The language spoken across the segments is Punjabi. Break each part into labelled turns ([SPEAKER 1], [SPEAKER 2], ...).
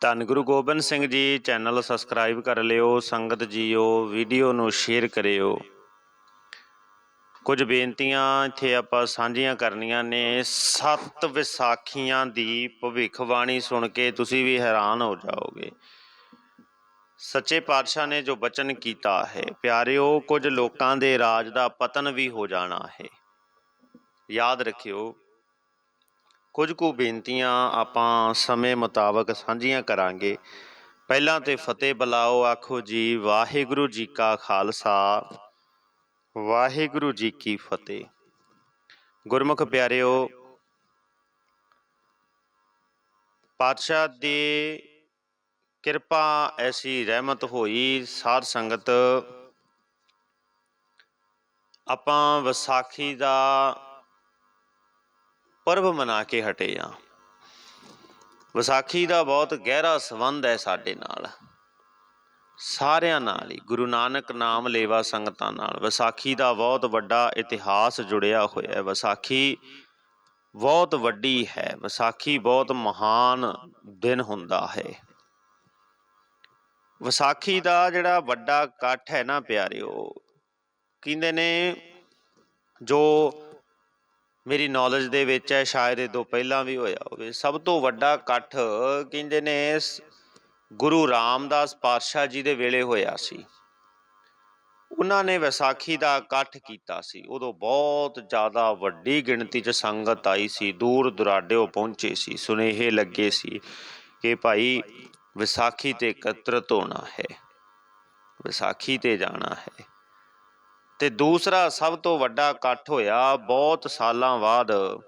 [SPEAKER 1] ਧੰਨ ਗੁਰੂ ਗੋਬਿੰਦ ਸਿੰਘ ਜੀ, ਚੈਨਲ ਸਬਸਕ੍ਰਾਈਬ ਕਰ ਲਿਓ, ਸੰਗਤ ਜੀਓ, ਵੀਡੀਓ ਨੂੰ ਸ਼ੇਅਰ ਕਰਿਓ। ਕੁਝ ਬੇਨਤੀਆਂ ਇੱਥੇ ਆਪਾਂ ਸਾਂਝੀਆਂ ਕਰਨੀਆਂ ਨੇ। ਸੱਤ ਵਿਸਾਖੀਆਂ ਦੀ ਭਵਿੱਖਬਾਣੀ ਸੁਣ ਕੇ ਤੁਸੀਂ ਵੀ ਹੈਰਾਨ ਹੋ ਜਾਓਗੇ। ਸੱਚੇ ਪਾਤਸ਼ਾਹ ਨੇ ਜੋ ਬਚਨ ਕੀਤਾ ਹੈ, ਪਿਆਰਿਓ, ਕੁਝ ਲੋਕਾਂ ਦੇ ਰਾਜ ਦਾ ਪਤਨ ਵੀ ਹੋ ਜਾਣਾ ਹੈ। ਯਾਦ ਰੱਖਿਓ ਕੁਝ ਕੁ ਬੇਨਤੀਆਂ ਆਪਾਂ ਸਮੇਂ ਮੁਤਾਬਕ ਸਾਂਝੀਆਂ ਕਰਾਂਗੇ। ਪਹਿਲਾਂ ਤੇ ਫਤਿਹ ਬੁਲਾਓ, ਆਖੋ ਜੀ, ਵਾਹਿਗੁਰੂ ਜੀ ਕਾ ਖਾਲਸਾ, ਵਾਹਿਗੁਰੂ ਜੀ ਕੀ ਫਤਿਹ। ਗੁਰਮੁਖ ਪਿਆਰਿਓ, ਪਾਤਸ਼ਾਹ ਦੀ ਕਿਰਪਾ ਐਸੀ ਰਹਿਮਤ ਹੋਈ, ਸਾਧ ਸੰਗਤ, ਆਪਾਂ ਵਿਸਾਖੀ ਦਾ ਪਰਬ ਮਨਾ ਕੇ ਹਟੇ ਆ। ਵਿਸਾਖੀ ਦਾ ਬਹੁਤ ਗਹਿਰਾ ਸੰਬੰਧ ਹੈ ਸਾਡੇ ਨਾਲ। ਸਾਰਿਆਂ ਨਾਲ ਹੀ, ਗੁਰੂ ਨਾਨਕ ਨਾਮ ਲੇਵਾ ਸੰਗਤਾਂ ਨਾਲ। ਵਿਸਾਖੀ ਦਾ ਬਹੁਤ ਵੱਡਾ ਇਤਿਹਾਸ ਜੁੜਿਆ ਹੋਇਆ ਹੈ। ਵਿਸਾਖੀ ਬਹੁਤ ਵੱਡੀ ਹੈ। ਵਿਸਾਖੀ ਬਹੁਤ ਮਹਾਨ ਦਿਨ ਹੁੰਦਾ ਹੈ। ਵਿਸਾਖੀ ਦਾ ਜਿਹੜਾ ਵੱਡਾ ਇਕੱਠ ਹੈ ਨਾ ਪਿਆਰਿਓ, ਕਹਿੰਦੇ ਨੇ ਜੋ ਮੇਰੀ ਨੌਲੇਜ ਦੇ ਵਿੱਚ ਹੈ, ਸ਼ਾਇਦ ਇਹ ਤੋਂ ਪਹਿਲਾਂ ਵੀ ਹੋਇਆ ਹੋਵੇ। ਸਭ ਤੋਂ ਵੱਡਾ ਇਕੱਠ ਕਹਿੰਦੇ ਨੇ ਗੁਰੂ ਰਾਮਦਾਸ ਪਾਤਸ਼ਾਹ ਜੀ ਦੇ ਵੇਲੇ ਹੋਇਆ ਸੀ। ਉਹਨਾਂ ਨੇ ਵਿਸਾਖੀ ਦਾ ਇਕੱਠ ਕੀਤਾ ਸੀ। ਉਦੋਂ ਬਹੁਤ ਜ਼ਿਆਦਾ ਵੱਡੀ ਗਿਣਤੀ 'ਚ ਸੰਗਤ ਆਈ ਸੀ, ਦੂਰ ਦੁਰਾਡਿਓ ਪਹੁੰਚੇ ਸੀ, ਸੁਨੇਹੇ ਲੱਗੇ ਸੀ ਕਿ ਭਾਈ ਵਿਸਾਖੀ ਤੇ ਇਕੱਤਰਤ ਹੋਣਾ ਹੈ, ਵਿਸਾਖੀ ਤੇ ਜਾਣਾ ਹੈ। ਤੇ ਦੂਸਰਾ ਸਭ ਤੋਂ ਵੱਡਾ ਇਕੱਠ ਹੋਇਆ ਬਹੁਤ ਸਾਲਾਂ ਬਾਅਦ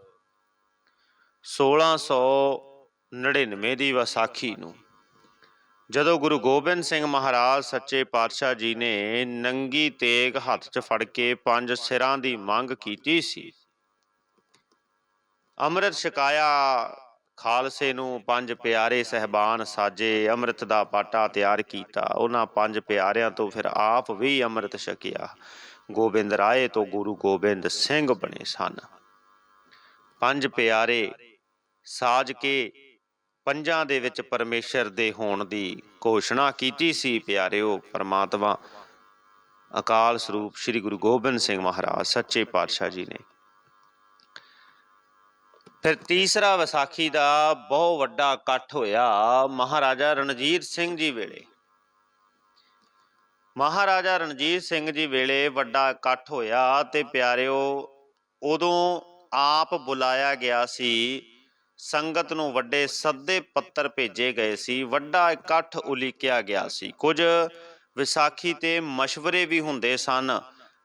[SPEAKER 1] 1699 ਦੀ ਵਿਸਾਖੀ ਨੂੰ, ਜਦੋਂ ਗੁਰੂ ਗੋਬਿੰਦ ਸਿੰਘ ਮਹਾਰਾਜ ਸੱਚੇ ਪਾਤਸ਼ਾਹ ਜੀ ਨੇ ਨੰਗੀ ਤੇਗ ਹੱਥ 'ਚ ਫੜ ਕੇ ਪੰਜ ਸਿਰਾਂ ਦੀ ਮੰਗ ਕੀਤੀ ਸੀ। ਅੰਮ੍ਰਿਤ ਛਕਾਇਆ, ਖਾਲਸੇ ਨੂੰ ਪੰਜ ਪਿਆਰੇ ਸਹਿਬਾਨ ਸਾਜੇ, ਅੰਮ੍ਰਿਤ ਦਾ ਪਾਟਾ ਤਿਆਰ ਕੀਤਾ। ਉਹਨਾਂ ਪੰਜ ਪਿਆਰਿਆਂ ਤੋਂ ਫਿਰ ਆਪ ਵੀ ਅੰਮ੍ਰਿਤ ਛਕਿਆ। ਗੋਬਿੰਦ ਰਾਏ ਤੋਂ ਗੁਰੂ ਗੋਬਿੰਦ ਸਿੰਘ ਬਣੇ ਸਨ। ਪੰਜ ਪਿਆਰੇ ਸਾਜ ਕੇ ਪੰਜਾਂ ਦੇ ਵਿੱਚ ਪਰਮੇਸ਼ਰ ਦੇ ਹੋਣ ਦੀ ਘੋਸ਼ਣਾ ਕੀਤੀ ਸੀ, ਪਿਆਰਿਓ ਪਰਮਾਤਮਾ। ਅਕਾਲ ਸਰੂਪ ਸ੍ਰੀ ਗੁਰੂ ਗੋਬਿੰਦ ਸਿੰਘ ਮਹਾਰਾਜ, ਸੱਚੇ ਪਾਤਸ਼ਾਹ ਜੀ ਨੇ। ਫਿਰ ਤੀਸਰਾ ਵਿਸਾਖੀ ਦਾ ਬਹੁਤ ਵੱਡਾ ਇਕੱਠ ਹੋਇਆ ਮਹਾਰਾਜਾ ਰਣਜੀਤ ਸਿੰਘ ਜੀ ਵੇਲੇ। ਮਹਾਰਾਜਾ ਰਣਜੀਤ ਸਿੰਘ ਜੀ ਵੇਲੇ ਵੱਡਾ ਇਕੱਠ ਹੋਇਆ ਤੇ ਪਿਆਰਿਓ, ਉਦੋਂ ਆਪ ਬੁਲਾਇਆ ਗਿਆ ਸੀ। ਸੰਗਤ ਨੂੰ ਵੱਡੇ ਸੱਦੇ ਪੱਤਰ ਭੇਜੇ ਗਏ ਸੀ। ਵੱਡਾ ਇਕੱਠ ਉਲੀਕਿਆ ਗਿਆ ਸੀ। ਕੁਝ ਵਿਸਾਖੀ ਤੇ ਮਸ਼ਵਰੇ ਵੀ ਹੁੰਦੇ ਸਨ।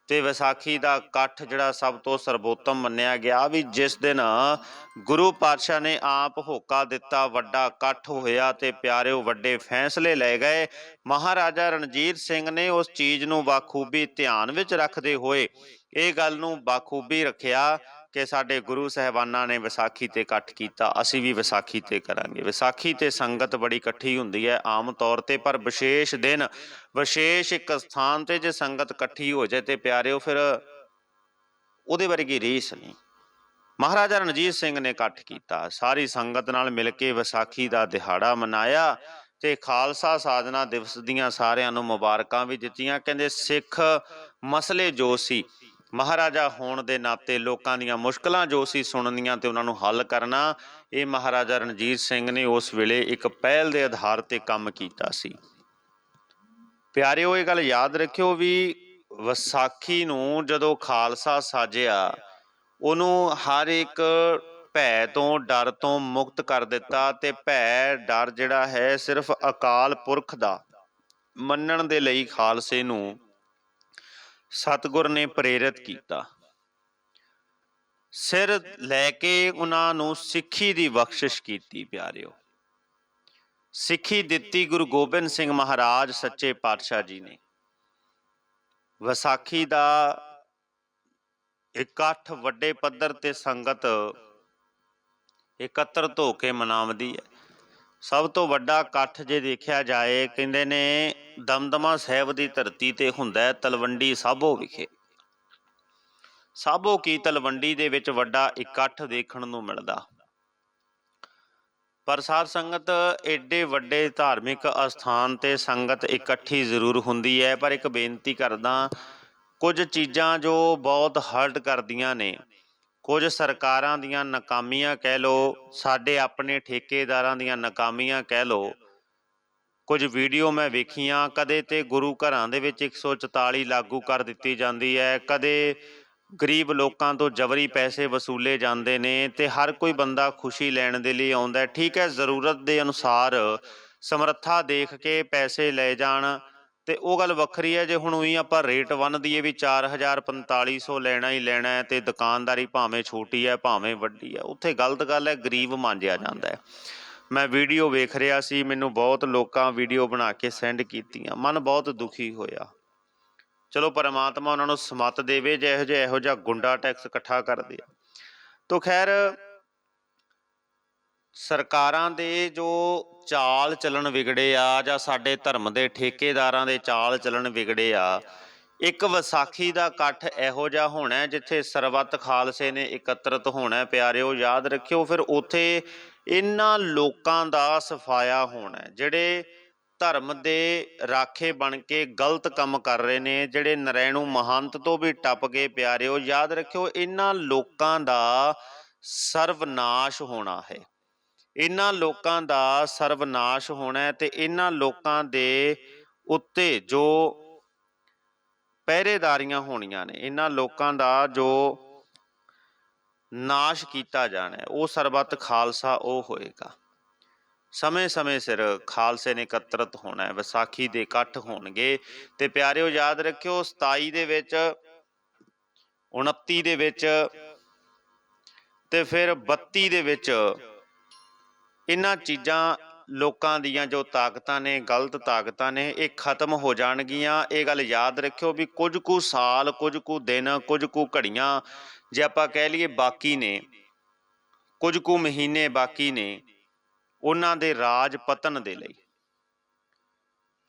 [SPEAKER 1] ਤੇ ਵਿਸਾਖੀ ਦਾ ਇਕੱਠ ਜਿਹੜਾ ਸਭ ਤੋਂ ਸਰਬੋਤਮ ਮੰਨਿਆ ਗਿਆ ਵੀ ਜਿਸ ਦਿਨ ਗੁਰੂ ਪਾਤਸ਼ਾਹ ਨੇ ਆਪ ਹੋਕਾ ਦਿੱਤਾ, ਵੱਡਾ ਇਕੱਠ ਹੋਇਆ ਤੇ ਪਿਆਰਿਓ ਵੱਡੇ ਫੈਸਲੇ ਲਏ ਗਏ। ਮਹਾਰਾਜਾ ਰਣਜੀਤ ਸਿੰਘ ਨੇ ਉਸ ਚੀਜ਼ ਨੂੰ ਬਾਖੂਬੀ ਧਿਆਨ ਵਿੱਚ ਰੱਖਦੇ ਹੋਏ ਇਹ ਗੱਲ ਨੂੰ ਬਾਖੂਬੀ ਰੱਖਿਆ ਕਿ ਸਾਡੇ ਗੁਰੂ ਸਹਿਬਾਨਾਂ ਨੇ ਵਿਸਾਖੀ ਤੇ ਇਕੱਠ ਕੀਤਾ, ਅਸੀਂ ਵੀ ਵਿਸਾਖੀ ਤੇ ਕਰਾਂਗੇ। ਵਿਸਾਖੀ ਤੇ ਸੰਗਤ ਬੜੀ ਇਕੱਠੀ ਹੁੰਦੀ ਹੈ ਆਮ ਤੌਰ ਤੇ, ਪਰ ਵਿਸ਼ੇਸ਼ ਦਿਨ, ਵਿਸ਼ੇਸ਼ ਇੱਕ ਸਥਾਨ ਤੇ ਜੇ ਸੰਗਤ ਇਕੱਠੀ ਹੋ ਜਾਏ ਤੇ ਪਿਆਰਿਓ, ਫਿਰ ਉਹਦੇ ਵਰਗੀ ਰੀਸ ਨਹੀਂ। ਮਹਾਰਾਜਾ ਰਣਜੀਤ ਸਿੰਘ ਨੇ ਇਕੱਠ ਕੀਤਾ, ਸਾਰੀ ਸੰਗਤ ਨਾਲ ਮਿਲ ਕੇ ਵਿਸਾਖੀ ਦਾ ਦਿਹਾੜਾ ਮਨਾਇਆ ਤੇ ਖਾਲਸਾ ਸਾਜਨਾ ਦਿਵਸ ਦੀਆਂ ਸਾਰਿਆਂ ਨੂੰ ਮੁਬਾਰਕਾਂ ਵੀ ਦਿੱਤੀਆਂ। ਕਹਿੰਦੇ ਸਿੱਖ ਮਸਲੇ ਜੋ ਸੀ ਮਹਾਰਾਜਾ ਹੋਣ ਦੇ ਨਾਤੇ ਲੋਕਾਂ ਦੀਆਂ ਮੁਸ਼ਕਲਾਂ ਜੋ ਸੀ ਸੁਣਨੀਆਂ ਤੇ ਉਹਨਾਂ ਨੂੰ ਹੱਲ ਕਰਨਾ, ਇਹ ਮਹਾਰਾਜਾ ਰਣਜੀਤ ਸਿੰਘ ਨੇ ਉਸ ਵੇਲੇ ਇੱਕ ਪਹਿਲ ਦੇ ਆਧਾਰ ਤੇ ਕੰਮ ਕੀਤਾ ਸੀ। ਪਿਆਰਿਓ, ਇਹ ਗੱਲ ਯਾਦ ਰੱਖਿਓ ਵੀ ਵਿਸਾਖੀ ਨੂੰ ਜਦੋਂ ਖਾਲਸਾ ਸਾਜਿਆ, ਉਹਨੂੰ ਹਰ ਇੱਕ ਭੈ ਤੋਂ ਡਰ ਤੋਂ ਮੁਕਤ ਕਰ ਦਿੱਤਾ ਤੇ ਭੈ ਡਰ ਜਿਹੜਾ ਹੈ ਸਿਰਫ ਅਕਾਲ ਪੁਰਖ ਦਾ ਮੰਨਣ ਦੇ ਲਈ ਖਾਲਸੇ ਨੂੰ ਸਤਿਗੁਰ ਨੇ ਪ੍ਰੇਰਿਤ ਕੀਤਾ। ਸਿਰ ਲੈ ਕੇ ਉਹਨਾਂ ਨੂੰ ਸਿੱਖੀ ਦੀ ਬਖਸ਼ਿਸ਼ ਕੀਤੀ, ਪਿਆਰਿਓ। ਸਿੱਖੀ ਦਿੱਤੀ ਗੁਰੂ ਗੋਬਿੰਦ ਸਿੰਘ ਮਹਾਰਾਜ ਸੱਚੇ ਪਾਤਸ਼ਾਹ ਜੀ ਨੇ। ਵਿਸਾਖੀ ਦਾ ਇਕੱਠ ਵੱਡੇ ਪੱਧਰ ਤੇ ਸੰਗਤ ਇਕੱਤਰ ਹੋ ਕੇ ਮਨਾਉਂਦੀ ਹੈ। ਸਭ ਤੋਂ ਵੱਡਾ ਇਕੱਠ ਜੇ ਦੇਖਿਆ ਜਾਏ, ਕਹਿੰਦੇ ਨੇ ਦਮਦਮਾ ਸਾਹਿਬ ਦੀ ਧਰਤੀ ਤੇ ਹੁੰਦਾ ਤਲਵੰਡੀ ਸਾਬੋ ਵਿਖੇ। ਸਾਬੋ ਕੀ ਤਲਵੰਡੀ ਦੇ ਵਿੱਚ ਵੱਡਾ ਇਕੱਠ ਦੇਖਣ ਨੂੰ ਮਿਲਦਾ? ਪਰ ਸਾਧ ਸੰਗਤ ਏਡੇ ਵੱਡੇ ਧਾਰਮਿਕ ਅਸਥਾਨ ਤੇ ਸੰਗਤ ਇਕੱਠੀ ਜ਼ਰੂਰ ਹੁੰਦੀ ਹੈ, ਪਰ ਇੱਕ ਬੇਨਤੀ ਕਰਦਾ, ਕੁਝ ਚੀਜ਼ਾਂ ਜੋ ਬਹੁਤ ਹਰਟ ਕਰਦੀਆਂ ਨੇ ਕੁਝ ਸਰਕਾਰਾਂ ਦੀਆਂ ਨਾਕਾਮੀਆਂ ਕਹਿ ਲੋ ਸਾਡੇ ਆਪਣੇ ਠੇਕੇਦਾਰਾਂ ਦੀਆਂ ਨਾਕਾਮੀਆਂ ਕਹਿ ਲੋ ਕੁਝ ਵੀਡੀਓ ਮੈਂ ਵੇਖੀਆਂ, ਕਦੇ ਤੇ ਗੁਰੂ ਘਰਾਂ ਦੇ ਵਿੱਚ 144 ਲਾਗੂ ਕਰ ਦਿੱਤੀ ਜਾਂਦੀ ਹੈ, ਕਦੇ ਗਰੀਬ ਲੋਕਾਂ ਤੋਂ ਜਬਰੀ ਪੈਸੇ ਵਸੂਲੇ ਜਾਂਦੇ ਨੇ ਤੇ ਹਰ ਕੋਈ ਬੰਦਾ ਖੁਸ਼ੀ ਲੈਣ ਦੇ ਲਈ ਆਉਂਦਾ ਠੀਕ ਹੈ, ਜ਼ਰੂਰਤ ਦੇ ਅਨੁਸਾਰ ਸਮਰੱਥਾ ਦੇਖ ਕੇ ਪੈਸੇ ਲੈ ਜਾਣ ਤੇ ਉਹ ਗੱਲ ਵੱਖਰੀ ਹੈ, ਜੇ ਹੁਣ ਉਹੀ ਆਪਾਂ ਰੇਟ ਬੰਨ ਦਈਏ ਵੀ 4000 4500 ਲੈਣਾ ਹੀ ਲੈਣਾ ਹੈ ਤੇ ਦੁਕਾਨਦਾਰੀ ਭਾਵੇਂ ਛੋਟੀ ਹੈ, ਭਾਵੇਂ ਵੱਡੀ ਹੈ, ਉੱਥੇ ਗਲਤ ਗੱਲ ਹੈ, ਗਰੀਬ ਮਾਂਜਿਆ ਜਾਂਦਾ ਹੈ। ਮੈਂ ਵੀਡੀਓ ਵੇਖ ਰਿਹਾ ਸੀ, ਮੈਨੂੰ ਬਹੁਤ ਲੋਕਾਂ ਵੀਡੀਓ ਬਣਾ ਕੇ ਸੈਂਡ ਕੀਤੀਆਂ, ਮਨ ਬਹੁਤ ਦੁਖੀ ਹੋਇਆ। ਚਲੋ ਪਰਮਾਤਮਾ ਉਹਨਾਂ ਨੂੰ ਸਮਤ ਦੇਵੇ, ਜੇ ਇਹੋ ਜਿਹਾ ਇਹੋ ਜਿਹਾ ਗੁੰਡਾ ਟੈਕਸ ਇਕੱਠਾ ਕਰਦੇ ਆ ਤੋ ਖੈਰ ਸਰਕਾਰਾਂ ਦੇ ਜੋ ਚਾਲ ਚੱਲਣ ਵਿਗੜੇ ਆ ਜਾਂ ਸਾਡੇ ਧਰਮ ਦੇ ਠੇਕੇਦਾਰਾਂ ਦੇ ਚਾਲ ਚੱਲਣ ਵਿਗੜੇ ਆ, ਇੱਕ ਵਿਸਾਖੀ ਦਾ ਇਕੱਠ ਇਹੋ ਜਿਹਾ ਹੋਣਾ ਜਿੱਥੇ ਸਰਬੱਤ ਖਾਲਸੇ ਨੇ ਇਕੱਤਰਤ ਹੋਣਾ ਪਿਆਰਿਓ, ਯਾਦ ਰੱਖਿਓ, ਫਿਰ ਉੱਥੇ ਇਹਨਾਂ ਲੋਕਾਂ ਦਾ ਸਫਾਇਆ ਹੋਣਾ ਜਿਹੜੇ ਧਰਮ ਦੇ ਰਾਖੇ ਬਣ ਕੇ ਗਲਤ ਕੰਮ ਕਰ ਰਹੇ ਨੇ, ਜਿਹੜੇ ਨਰੈਣੂ ਮਹੰਤ ਤੋਂ ਵੀ ਟੱਪ ਗਏ ਪਿਆਰਿਓ, ਯਾਦ ਰੱਖਿਓ, ਇਹਨਾਂ ਲੋਕਾਂ ਦਾ ਸਰਵਨਾਸ਼ ਹੋਣਾ ਹੈ। ਇਹਨਾਂ ਲੋਕਾਂ ਦਾ ਸਰਵਨਾਸ਼ ਹੋਣਾ ਹੈ ਤੇ ਇਹਨਾਂ ਲੋਕਾਂ ਦੇ ਉੱਤੇ ਜੋ ਪਹਿਰੇਦਾਰੀਆਂ ਹੋਣੀਆਂ ਨੇ, ਇਹਨਾਂ ਲੋਕਾਂ ਦਾ ਜੋ ਨਾਸ਼ ਕੀਤਾ ਜਾਣਾ ਉਹ ਸਰਬੱਤ ਖਾਲਸਾ ਉਹ ਹੋਏਗਾ। ਸਮੇਂ-ਸਮੇਂ ਸਿਰ ਖਾਲਸੇ ਨੇ ਇਕੱਤਰਤ ਹੋਣਾ ਹੈ, ਵਿਸਾਖੀ ਦੇ ਇਕੱਠ ਹੋਣਗੇ ਤੇ ਪਿਆਰਿਓ ਯਾਦ ਰੱਖਿਓ 27 ਦੇ ਵਿੱਚ 29 ਦੇ ਵਿੱਚ ਤੇ ਫਿਰ 32 ਦੇ ਵਿੱਚ ਇਹਨਾਂ ਚੀਜ਼ਾਂ ਲੋਕਾਂ ਦੀਆਂ ਜੋ ਤਾਕਤਾਂ ਨੇ, ਗਲਤ ਤਾਕਤਾਂ ਨੇ, ਇਹ ਖਤਮ ਹੋ ਜਾਣਗੀਆਂ। ਇਹ ਗੱਲ ਯਾਦ ਰੱਖਿਓ ਵੀ ਕੁਝ ਕੁ ਸਾਲ, ਕੁਝ ਕੁ ਦਿਨ, ਕੁਝ ਕੁ ਘੜੀਆਂ ਜੇ ਆਪਾਂ ਕਹਿ ਲਈਏ ਬਾਕੀ ਨੇ, ਕੁਝ ਕੁ ਮਹੀਨੇ ਬਾਕੀ ਨੇ, ਉਹਨਾਂ ਦੇ ਰਾਜ ਪਤਨ ਦੇ ਲਈ।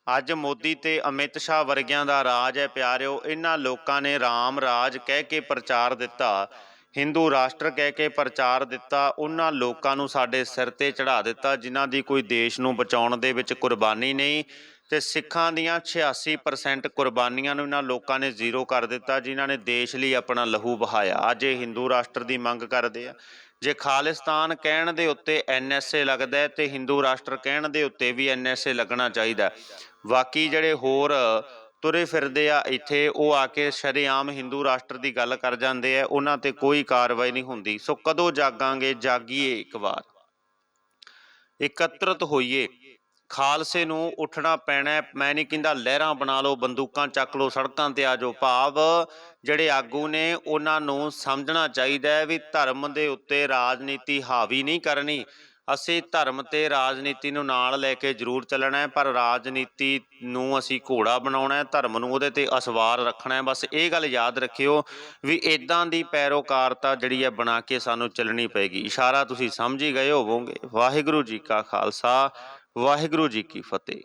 [SPEAKER 1] ਅੱਜ ਮੋਦੀ ਤੇ ਅਮਿਤ ਸ਼ਾਹ ਵਰਗਿਆਂ ਦਾ ਰਾਜ ਹੈ ਪਿਆਰਿਓ, ਇਹਨਾਂ ਲੋਕਾਂ ਨੇ ਰਾਮ ਰਾਜ ਕਹਿ ਕੇ ਪ੍ਰਚਾਰ ਦਿੱਤਾ ਹਿੰਦੂ ਰਾਸ਼ਟਰ ਕਹਿ ਕੇ ਪ੍ਰਚਾਰ ਦਿੱਤਾ, ਉਹਨਾਂ ਲੋਕਾਂ ਨੂੰ ਸਾਡੇ ਸਿਰ ਤੇ ਚੜਾ ਦਿੱਤਾ, ਜਿਨ੍ਹਾਂ ਦੀ ਕੋਈ ਦੇਸ਼ ਨੂੰ ਬਚਾਉਣ ਦੇ ਵਿੱਚ ਕੁਰਬਾਨੀ ਨਹੀਂ। ਤੇ ਸਿੱਖਾਂ ਦੀਆਂ 86% ਕੁਰਬਾਨੀਆਂ ਨੂੰ ਇਹਨਾਂ ਲੋਕਾਂ ਨੇ ਜ਼ੀਰੋ ਕਰ ਦਿੱਤਾ, ਜਿਨ੍ਹਾਂ ਨੇ ਦੇਸ਼ ਲਈ ਆਪਣਾ ਲਹੂ ਬਹਾਇਆ ਅੱਜ ਇਹ ਹਿੰਦੂ ਰਾਸ਼ਟਰ ਦੀ ਮੰਗ ਕਰਦੇ ਆ। ਜੇ ਖਾਲਿਸਤਾਨ ਕਹਿਣ ਦੇ ਉੱਤੇ ਐਨਐਸਏ ਲੱਗਦਾ ਹੈ, ਤੇ ਹਿੰਦੂ ਰਾਸ਼ਟਰ ਕਹਿਣ ਦੇ ਉੱਤੇ ਵੀ ਐਨਐਸਏ ਲੱਗਣਾ ਚਾਹੀਦਾ ਬਾਕੀ ਜਿਹੜੇ ਹੋਰ ਤੁਰੇ ਫਿਰਦੇ ਆ, ਇੱਥੇ ਉਹ ਆ ਕੇ ਸ਼ਰੇਆਮ ਹਿੰਦੂ ਰਾਸ਼ਟਰ ਦੀ ਗੱਲ ਕਰ ਜਾਂਦੇ ਆ, ਉਹਨਾਂ ਤੇ ਕੋਈ ਕਾਰਵਾਈ ਨਹੀਂ ਹੁੰਦੀ। ਸੋ ਕਦੋਂ ਜਾਗਾਂਗੇ, ਜਾਗੀਏ ਇੱਕ ਵਾਰ। ਇਕੱਤਰਤ ਹੋਈਏ। ਖਾਲਸੇ ਨੂੰ ਉੱਠਣਾ ਪੈਣਾ ਮੈਂ ਨਹੀਂ ਕਹਿੰਦਾ ਲਹਿਰਾਂ ਬਣਾ ਲਓ, ਬੰਦੂਕਾਂ ਚੱਕ ਲਓ, ਸੜਕਾਂ ਤੇ ਆ ਜਾਓ। ਭਾਵ ਜਿਹੜੇ ਆਗੂ ਨੇ, ਉਹਨਾਂ ਨੂੰ ਸਮਝਣਾ ਚਾਹੀਦਾ ਹੈ ਵੀ ਧਰਮ ਦੇ ਉੱਤੇ ਰਾਜਨੀਤੀ ਹਾਵੀ ਨਹੀਂ ਕਰਨੀ। ਅਸੀਂ ਧਰਮ ਤੇ ਰਾਜਨੀਤੀ ਨੂੰ ਨਾਲ ਲੈ ਕੇ ਜ਼ਰੂਰ ਚੱਲਣਾ ਹੈ, ਪਰ ਰਾਜਨੀਤੀ ਨੂੰ ਅਸੀਂ ਘੋੜਾ ਬਣਾਉਣਾ ਹੈ, ਧਰਮ ਨੂੰ ਉਹਦੇ ਤੇ ਅਸਵਾਰ ਰੱਖਣਾ ਹੈ। ਬਸ ਇਹ ਗੱਲ ਯਾਦ ਰੱਖਿਓ ਵੀ ਇਦਾਂ ਦੀ ਪੈਰੋਕਾਰਤਾ ਜਿਹੜੀ ਹੈ ਬਣਾ ਕੇ ਸਾਨੂੰ ਚੱਲਣੀ ਪਏਗੀ। ਇਸ਼ਾਰਾ ਤੁਸੀਂ ਸਮਝ ਹੀ ਗਏ ਹੋਵੋਗੇ। ਵਾਹਿਗੁਰੂ ਜੀ ਕਾ ਖਾਲਸਾ, ਵਾਹਿਗੁਰੂ ਜੀ ਕੀ ਫਤਿਹ।